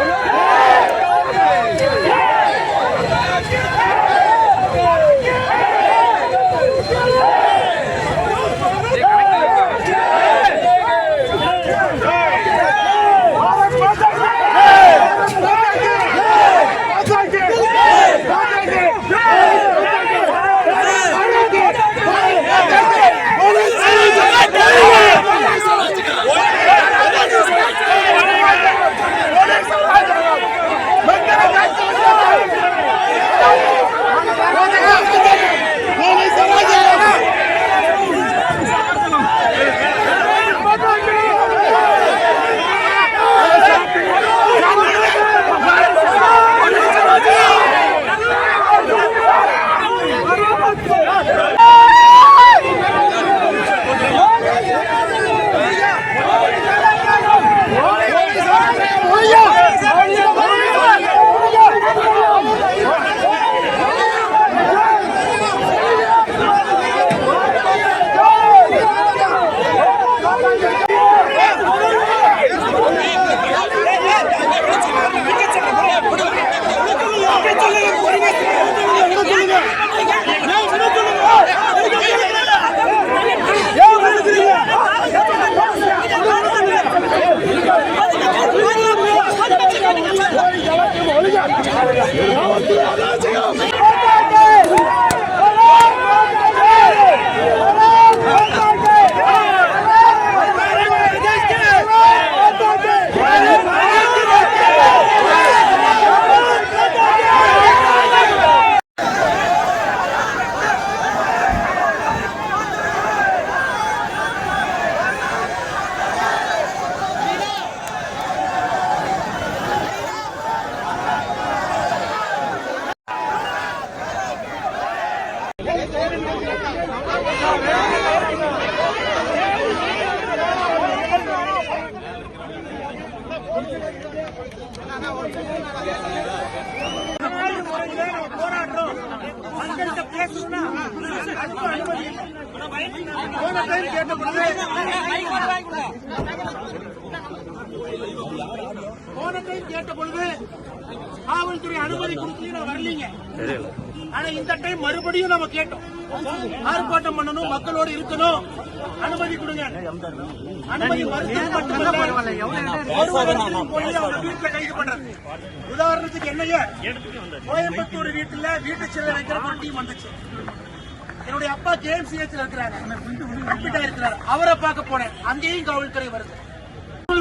போன வரலீங்க. ஆனா இந்த டைம் மறுபடியும் நம்ம கேட்டோம். ஆர்ப்பாட்டம் பண்ணணும் மக்களோடு இருக்கணும். அனுமதி கொடுங்க. அனுமதி வீட்டுல கைது பண்றது. உதாரணத்துக்கு என்னைய? கோயம்புத்தூர் வீட்டுல வீட்டு சிலை வைக்கிற ஒரு டீம் வந்துச்சு. என்னுடைய அப்பா கேஎம்சிஹெச்ல இருக்கிறாங்க அட்மிட் இருக்கிறாரு. அவரை பார்க்க போனேன் அங்கேயும் காவல்துறை வருது.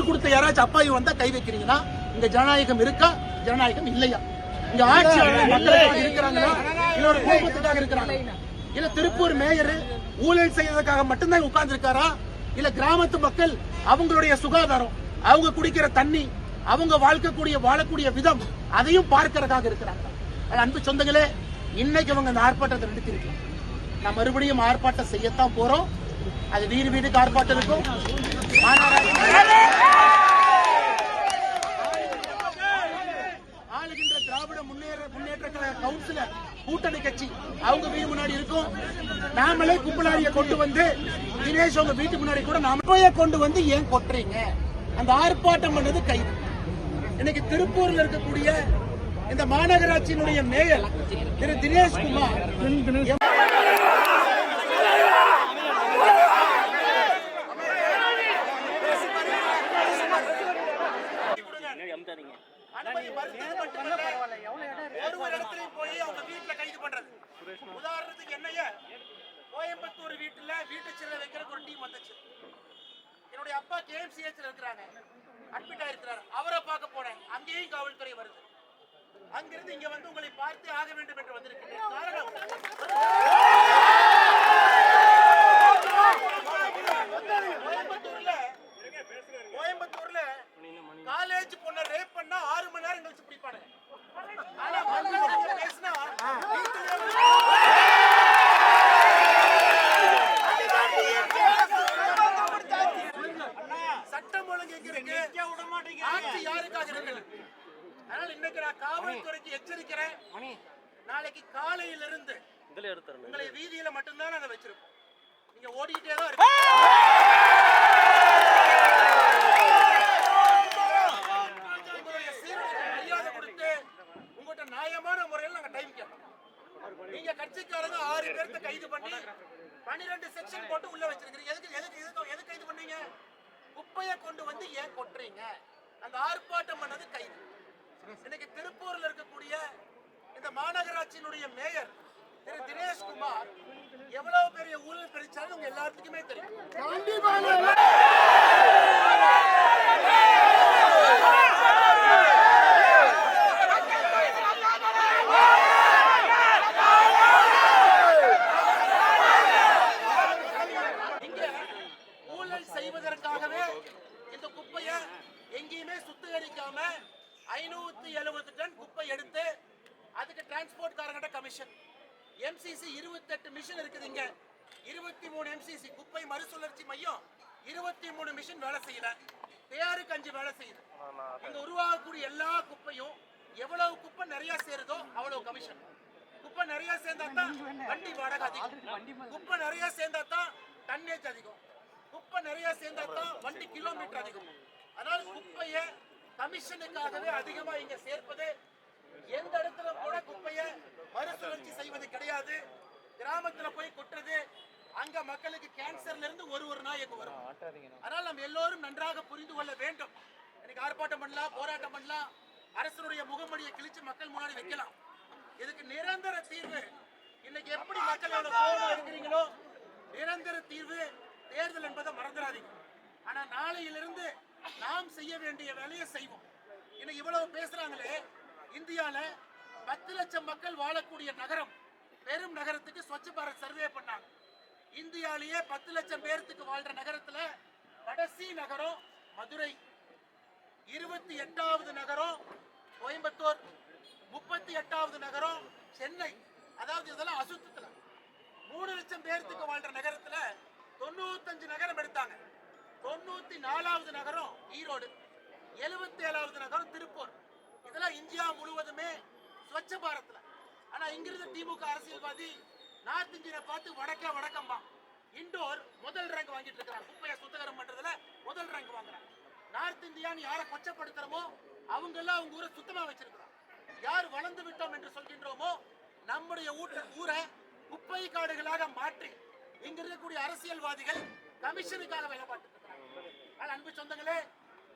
கொடுத்த யாராச்சும் அப்பாவி வந்தா கை வைக்கிறீங்கன்னா இங்க ஜனநாயகம் இருக்கா? ஜனநாயகம் இல்லையா? இங்க ஆட்சியாளர் மக்களுக்காக இருக்கிறாங்களா? இல்ல ஒரு குடும்பத்துக்காக இருக்கிறாங்க இல்ல திருப்பூர் மேயர் ஊழல் செய்யறதுக்காக மட்டும்தான் உட்கார்ந்து இருக்காரா இல்ல கிராமத்து மக்கள் அவங்களுடைய சுகாதாரம் அவங்க குடிக்கிற தண்ணி அவங்க வாழ்க்கக்கூடிய வாழக்கூடிய விதம் அதையும் பார்க்கறதுக்காக இருக்கிறாங்க அது அன்பு சொந்தங்களே இன்னைக்கு அவங்க அந்த ஆர்ப்பாட்டத்தை நடத்திருக்கலாம் நான் மறுபடியும் ஆர்ப்பாட்டம் செய்யத்தான் போறோம். அது வீடு வீடுக்கு ஆர்ப்பாட்டம் இருக்கும். மாநகராட்சி கவுன்சிலர் கூட்டணி கட்சி அவங்க வீடு முன்னாடி இருக்கும். நாமளே கும்பலாரிய கொண்டு வந்து தினேஷ் அவங்க வீட்டு முன்னாடி கூட நாம கொண்டு வந்து ஏன் கொட்டுறீங்க? அந்த ஆர்ப்பாட்டம் பண்ணது கைது இன்னைக்கு திருப்பூர்ல இருக்கக்கூடிய இந்த மாநகராட்சியினுடைய மேயர் திரு தினேஷ் குமார் அனுமதி மறுத்தது மட்டுமல்ல, ஒரு ஒரு இடத்துலயும் போய் அவங்க வீட்டுல கைது பண்றது உதாரணத்துக்கு என்னைய கோயம்புத்தூர் வீட்டுல வீட்டு சிலை வைக்கிறதுக்கு ஒரு டீம் வந்துச்சு. என்னுடைய அப்பா கேஎம்சிஹெச்ல இருக்கிறாங்க. அட்மிட் ஆயிருக்கிறாரு. அவரை பார்க்க போனேன் அங்கேயும் காவல்துறை வருது. அங்கிருந்து இங்க வந்து உங்களை பார்த்து ஆக வேண்டும் என்று வந்திருக்கிறேன். காவல்துறைக்கு எச்சரிக்கிறேன். நாளைக்கு காலையிலிருந்து இதுல எடுத்துறோம் உங்களை வீதியில மட்டும்தான் நாங்க வச்சிருப்போம் நீங்க ஓடிக்கிட்டே தான் இருக்கு உங்கள்கிட்ட நியாயமான முறையில் நாங்க டைம் நீங்க கட்சிக்காரங்க ஆறு பேர்த்த கைது பண்ணி பன்னிரெண்டு செக்ஷன் போட்டு உள்ள வச்சிருக்கீங்க எதுக்கு எதுக்கு எதுக்கு எதுக்கு கைது பண்ணீங்க? குப்பையை கொண்டு வந்து ஏன் கொட்டுறீங்க? அந்த ஆர்ப்பாட்டம் பண்ணது கைது. இன்னைக்கு திருப்பூர்ல இருக்கக்கூடிய இந்த மாநகராட்சியினுடைய மேயர் திரு தினேஷ்குமார் எவ்வளவு பெரிய ஊழல் பிரிச்சாலும் உங்க எல்லாத்துக்குமே தெரியும் இங்க ஊழல் செய்வதற்காகவே இந்த குப்பைய எங்கேயுமே சுத்திகரிக்காம ஐநூத்தி எழுபது டன் குப்பை எடுத்து அதுக்கு டிரான்ஸ்போர்ட் காரங்கிட்ட கமிஷன் எம்சிசி இருபத்தெட்டு மிஷின் இருக்குது இங்க இருபத்தி மூணு எம்சிசி குப்பை மறுசுழற்சி மையம். இருபத்தி மூணு மிஷின் வேலை செய்யல. பேருக்கு அஞ்சு வேலை செய்யுது. இங்க உருவாகக்கூடிய எல்லா குப்பையும் எவ்வளவு குப்பை நிறைய சேருதோ அவ்வளவு கமிஷன் குப்பை நிறைய சேர்ந்தா தான் வண்டி வாடகை அதிகம். குப்பை நிறைய சேர்ந்தா தான் டன்னேஜ் அதிகம். குப்பை நிறைய சேர்ந்தா தான் வண்டி கிலோமீட்டர் அதிகம். அதனால குப்பைய கமிஷனுக்காகவே அதிகமா இங்க சேர்ப்பது எந்த இடத்துல கூட குப்பைய மறுசுழற்சி செய்வது கிடையாது. கிராமத்துல போய் கொட்டுறது அங்க மக்களுக்கு கேன்சர்ல இருந்து ஒரு ஒரு நாய் எங்க வரும். அதனால நம்ம எல்லோரும் நன்றாக புரிந்து கொள்ள வேண்டும். இன்னைக்கு ஆர்ப்பாட்டம் பண்ணலாம் போராட்டம் பண்ணலாம். அரசனுடைய முகமடியை கிழிச்சு மக்கள் முன்னாடி வைக்கலாம். இதுக்கு நிரந்தர தீர்வு. இன்னைக்கு எப்படி மக்களோட கோபம் இருக்கிறீங்களோ நிரந்தர தீர்வு தேர்தல் என்பதை மறந்துடாதீங்க. ஆனா நாளையிலிருந்து நாம் செய்ய வேண்டிய வேலையை செய்வோம். இன்னைக்கு இவ்வளவு பேசுறாங்களே இந்தியால பத்து லட்சம் மக்கள் வாழக்கூடிய நகரம் பெரும் நகரத்துக்கு ஸ்வச்ச பாரத் சர்வே பண்ணாங்க. இந்தியாலேயே பத்து லட்சம் பேர்த்துக்கு வாழ்ற நகரத்துல கடைசி நகரம் மதுரை. இருபத்தி எட்டாவது நகரம் கோயம்புத்தூர். முப்பத்தி எட்டாவது நகரம் சென்னை. அதாவது இதெல்லாம் அசுத்தத்துல. மூணு லட்சம் பேர்த்துக்கு வாழ்ற நகரத்துல தொண்ணூத்தஞ்சு நகரம் எடுத்தாங்க. தொண்ணூத்தி நாலாவது நகரம் ஈரோடு. எழுபத்தி ஏழாவது நகரம் திருப்பூர். இதெல்லாம் இந்தியா முழுவதுமே ஸ்வச்ச பாரத்ல ஆனா இங்கிருந்து திமுக அரசியல்வாதி நார்த் இந்தியனை பார்த்து வடக்க வடக்கம்பா. இண்டோர் முதல் ரேங்க் வாங்கிட்டு இருக்கிறார். குப்பையை சுத்தகரம் பண்றதுல முதல் ரேங்க் வாங்குறாங்க நார்த் இந்தியான்னு யாரை கொச்சப்படுத்துறோமோ அவங்கெல்லாம் அவங்க ஊரை சுத்தமா வச்சிருக்கிறோம் யார் வளர்ந்து விட்டோம் என்று சொல்கின்றோமோ நம்முடைய ஊட்ட ஊரை குப்பை காடுகளாக மாற்றி இங்க இருக்கக்கூடிய அரசியல்வாதிகள் கமிஷனுக்காக வேலை பார்த்துருக்கிறாங்க அன்பு சொந்தங்களே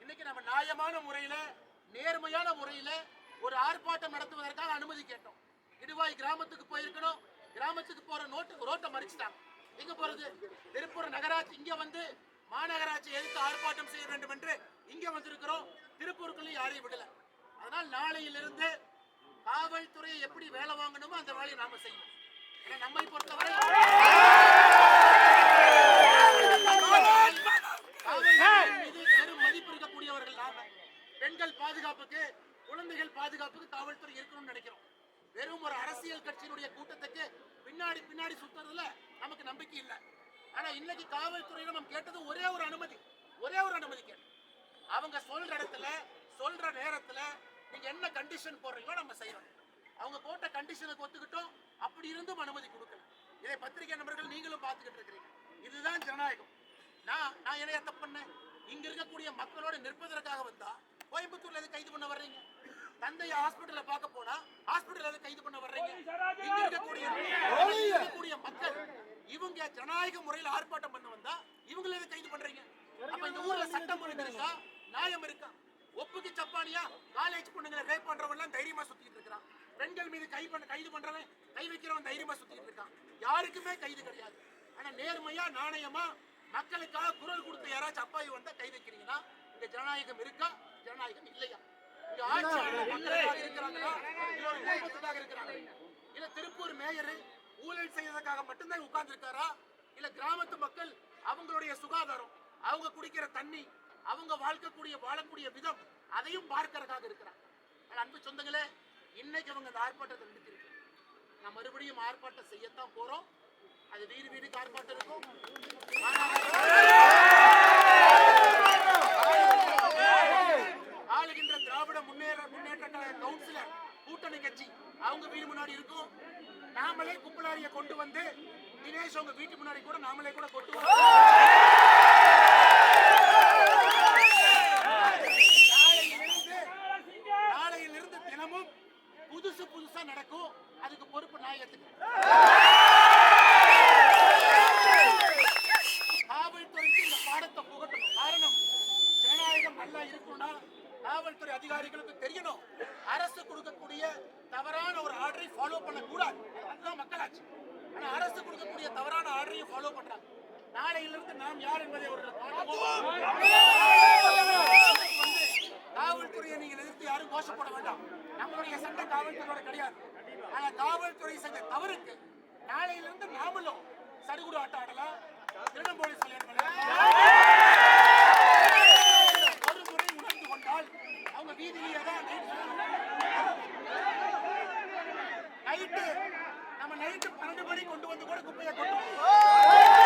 இன்னைக்கு நம்ம நியாயமான முறையில நேர்மையான முறையில ஒரு ஆர்ப்பாட்டம் நடத்துவதற்காக அனுமதி கேட்டோம். இடுவாய் கிராமத்துக்கு போயிருக்கணும் கிராமத்துக்கு போற நோட்டு ரோட்டை மறிச்சிட்டாங்க. எங்க போறது? திருப்பூர் நகராட்சி இங்க வந்து மாநகராட்சி எதிர்த்து ஆர்ப்பாட்டம் செய்ய வேண்டும் என்று இங்க வந்திருக்கிறோம். திருப்பூருக்குள்ள யாரையும் விடல. அதனால் நாளையிலிருந்து காவல்துறையை எப்படி வேலை வாங்கணுமோ அந்த வேலையை நாம செய்யணும். ஏன்னா நம்மை பொறுத்தவரை காவல்துறையின் மீது பெரும் மதிப்பு இருக்கக்கூடியவர்கள் நாம பெண்கள் பாதுகாப்புக்கு குழந்தைகள் பாதுகாப்புக்கு காவல்துறை இருக்கணும்னு நினைக்கிறோம் வெறும் ஒரு அரசியல் கட்சியினுடைய கூட்டத்துக்கு பின்னாடி பின்னாடி சுத்துறதுல நமக்கு நம்பிக்கை இல்லை ஆனா இன்னைக்கு காவல்துறையில நம்ம கேட்டது ஒரே ஒரு அனுமதி ஒரே ஒரு அனுமதி கேட்டோம் அவங்க சொல்ற இடத்துல சொல்ற நேரத்துல நீங்க என்ன கண்டிஷன் போடுறீங்களோ நம்ம செய்யறோம். அவங்க போட்ட கண்டிஷனுக்கு ஒத்துக்கிட்டோம். அப்படி இருந்தும் அனுமதி கொடுக்கல. இதை பத்திரிகை நண்பர்கள் நீங்களும் பார்த்துக்கிட்டு இருக்கிறீங்க. இதுதான் ஜனநாயகம். நான் நான் என்ன தப்பு பண்ணேன்? இங்க இருக்கக்கூடிய மக்களோட நிற்பதற்காக வந்தா கோயம்புத்தூர்ல எது கைது பண்ண வர்றீங்க? தந்தைய ஹாஸ்பிடல்ல பார்க்க போனா ஹாஸ்பிடல்ல எது கைது பண்ண வர்றீங்க? இங்க இருக்கக்கூடிய இருக்கக்கூடிய மக்கள் இவங்க ஜனநாயக முறையில் ஆர்ப்பாட்டம் பண்ண வந்தா இவங்கள எது கைது பண்றீங்க? அப்ப இந்த ஊர்ல சட்டம் இருக்கா? நியாயம் இருக்கா? ஒப்புக்கு சப்பானியா? காலேஜ் பொண்ணுங்களை ரேப் பண்றவன் எல்லாம் தைரியமா சுத்திட்டு இருக்கான் பெண்கள் மீது கை பண்ண கைது பண்றவன் கை வைக்கிறவன் தைரியமா சுத்திட்டு இருக்கான். யாருக்குமே கைது கிடையாது. ஆனா நேர்மையா நாணயமா மக்களுக்காக குரல் கொடுத்த யாராச்சும் அப்பாவி வந்தா கை வைக்கிறீங்கன்னா இங்க ஜனநாயகம் இருக்கா? ஜனநாயகம் இல்லையா? இங்க ஆட்சியாளர் இருக்கிறாங்களா? இருக்கிறாங்க இல்ல திருப்பூர் மேயர் ஊழல் செய்யறதுக்காக மட்டும்தான் உட்கார்ந்து இருக்காரா இல்ல கிராமத்து மக்கள் அவங்களுடைய சுகாதாரம் அவங்க குடிக்கிற தண்ணி அவங்க வாழ்க்கக்கூடிய வாழக்கூடிய விதம் அதையும் பார்க்கறதுக்காக இருக்கிறாங்க. அன்பு சொந்தங்களே இன்னைக்கு அவங்க அந்த ஆர்ப்பாட்டத்தை நிறுத்திருக்கு நான் மறுபடியும் ஆர்ப்பாட்டம் செய்யத்தான் போறோம். அது வீடு வீடுக்கு ஆர்ப்பாட்டம் இருக்கும். காவல்துறைக்கு இந்த பாடத்தை புகட்டணும். காரணம் ஜனநாயகம் நல்லா இருக்கும்னா காவல்துறை அதிகாரிகளுக்கு தெரியணும். அரசு கொடுக்கக்கூடிய தவறான ஒரு ஆர்டரை ஃபாலோ பண்ணக்கூடாது. அதுதான் மக்களாட்சி. ஆனால் அரசு கொடுக்கக்கூடிய தவறான ஆர்டரையும் ஃபாலோ பண்றாங்க. நாளையிலிருந்து நாம் யார் என்பதை ஒரு காவல்துறையை நீங்கள் எதிர்த்து யாரும் கோஷப்பட வேண்டாம். நம்மளுடைய சட்டம் காவல்துறையோட கிடையாது. ஆனா காவல்துறை செஞ்ச தவறுக்கு நாளையிலிருந்து நாமளும் சடுகுடு ஆட்டம் ஆடலாம் திருடம் போலீஸ் ஒரு முறை உணர்ந்து கொண்டால் அவங்க வீதியிலேயே தான் நைட்டு நம்ம நைட்டு பன்னெண்டு மணி கொண்டு வந்து கூட குப்பையை கொண்டு